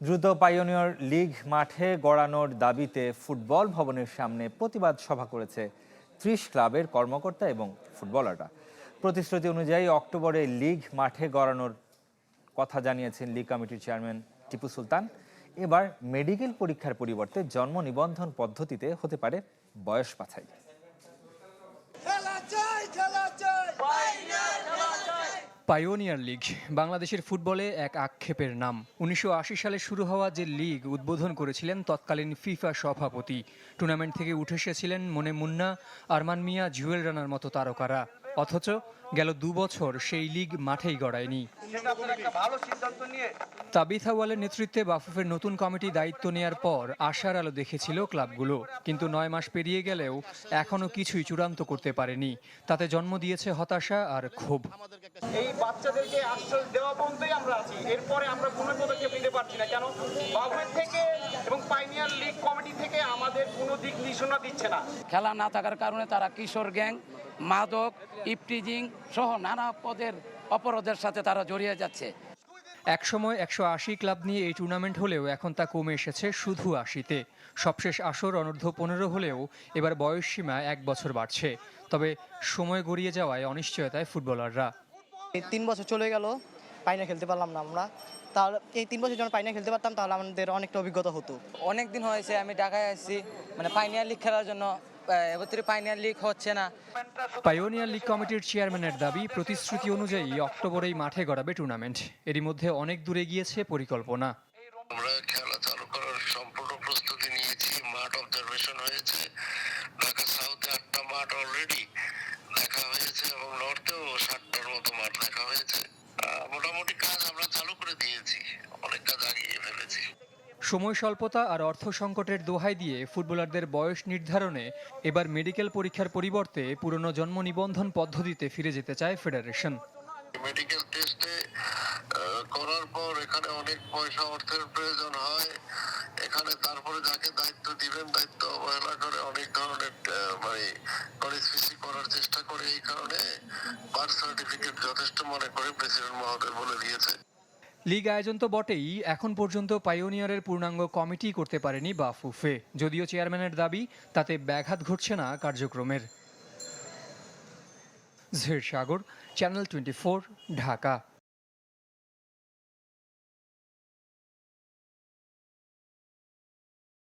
দ্রুত pioneer league মাঠে গড়ানোর দাবিতে ফুটবল ভবনের সামনে প্রতিবাদ সভা করেছে ত্রিশ ক্লাবের কর্মকর্তা এবং ফুটবলাররা। প্রতিশ্রুতি অনুযায়ী অক্টোবরে লিগ মাঠে গড়ানোর কথা জানিয়েছেন লিগ কমিটির চেয়ারম্যান টিপু সুলতান। এবার মেডিকেল পরীক্ষার পরিবর্তে জন্ম নিবন্ধন পদ্ধতিতে হতে পারে বয়স বাছাই। খেলা চাই খেলা চাই। পাইওনিয়ার লিগ বাংলাদেশের ফুটবলে এক আক্ষেপের নাম। উনিশশো আশি সালে শুরু হওয়া যে লিগ উদ্বোধন করেছিলেন, তৎকালীন ফিফা সভাপতি। টুর্নামেন্ট থেকে উঠে এসেছিলেন মনে মুন্না, আরমান মিয়া, জুয়েল রানার মতো তারকারা। অথচ গেল দু বছর সেই লিগ মাঠেই গড়ায়নি। তাবিথ আওয়ালের নেতৃত্বে বাফুফের নতুন কমিটি দায়িত্ব নেয়ার পর আশার আলো দেখেছিল ক্লাবগুলো। কিন্তু নয় মাস পেরিয়ে গেলেও এখনও কিছুই চূড়ান্ত করতে পারেনি। তাতে জন্ম দিয়েছে হতাশা আর ক্ষোভ। এই বাচ্চাদেরকে আশ্বাস দেওয়া পর্যন্তই আমরা আছি। এরপরে আমরা কোনো পদক্ষেপ নিতে পারছি না। কেন? বাবুয়ের থেকে এবং পাইনিয়ার লিগ কমিটি থেকে আমাদের কোনো দিক নির্দেশনা দিচ্ছে না। খেলা না থাকার কারণে তারা কিশোর গ্যাং মাদক ইপটিজিং সহ নানা পদের অপরাধের সাথে তারা জড়িয়ে যাচ্ছে। একসময় একশো আশি ক্লাব নিয়ে এই টুর্নামেন্ট হলেও এখন তা কমে এসেছে শুধু আশিতে। সবশেষ আসর অনূর্ধ্ব পনেরো হলেও এবার বয়স সীমা এক বছর বাড়ছে। তবে সময় গড়িয়ে যাওয়ায় অনিশ্চয়তায় ফুটবলাররা। এই তিন বছর চলে গেল পাইনা খেলতে পারলাম না আমরা। তাহলে এই তিন বছর যখন পাইনা খেলতে পারতাম তাহলে আমাদের অনেকটা অভিজ্ঞতা হতো। অনেক দিন হয়েছে আমি ঢাকায় আসছি মানে পাইনিয়ার লিগ খেলার জন্য এবছরে পাইনিয়ার লিগ হচ্ছে না। পাইওনিয়ার লিগ কমিটির চেয়ারম্যানের দাবি প্রতিশ্রুতি অনুযায়ী অক্টোবরেই মাঠে গড়াবে টুর্নামেন্ট এরই মধ্যে অনেক দূরে গিয়েছে পরিকল্পনা। আমরা খেলা চালু করার সম্পূর্ণ প্রস্তুতি নিয়েছি মাঠ অবজারভেশন হয়েছে। ঢাকা সাউথে আটটা মাঠ অলরেডি দেখা হয়েছে এবং নর্থেও ষাটটার মতো মাঠ দেখা হয়েছে আহ, মোটামুটি কাজ আমরা চালু করে দিয়েছি অনেক কাজ আগিয়ে ফেলেছি সময় স্বল্পতা আর অর্থ সংকটের দোহাই দিয়ে ফুটবলারদের বয়স নির্ধারণে এবার মেডিকেল পরীক্ষার পরিবর্তে পুরনো জন্ম নিবন্ধন পদ্ধতিতে ফিরে যেতে চায় ফেডারেশন। মেডিকেল টেস্টে করার পর এখানে অনেক পয়সা অর্থের প্রয়োজন হয়। এখানে তারপরে যাকে দায়িত্ব দিবেন, দায়িত্ব অবহেলা করে অনেক ধরনের মানে করেসফিসি করার চেষ্টা করে। এই কারণে বার্থ সার্টিফিকেট যথেষ্ট মনে করে প্রেসিডেন্ট মহোদয় বলে দিয়েছে। লিগ আয়োজন তো বটেই, এখন পর্যন্ত পাইওনিয়ারের পূর্ণাঙ্গ কমিটি করতে পারেনি বাফুফে যদিও চেয়ারম্যানের দাবি, তাতে ব্যাঘাত ঘটছে না কার্যক্রমের। Sagar, channel twenty Dhaka.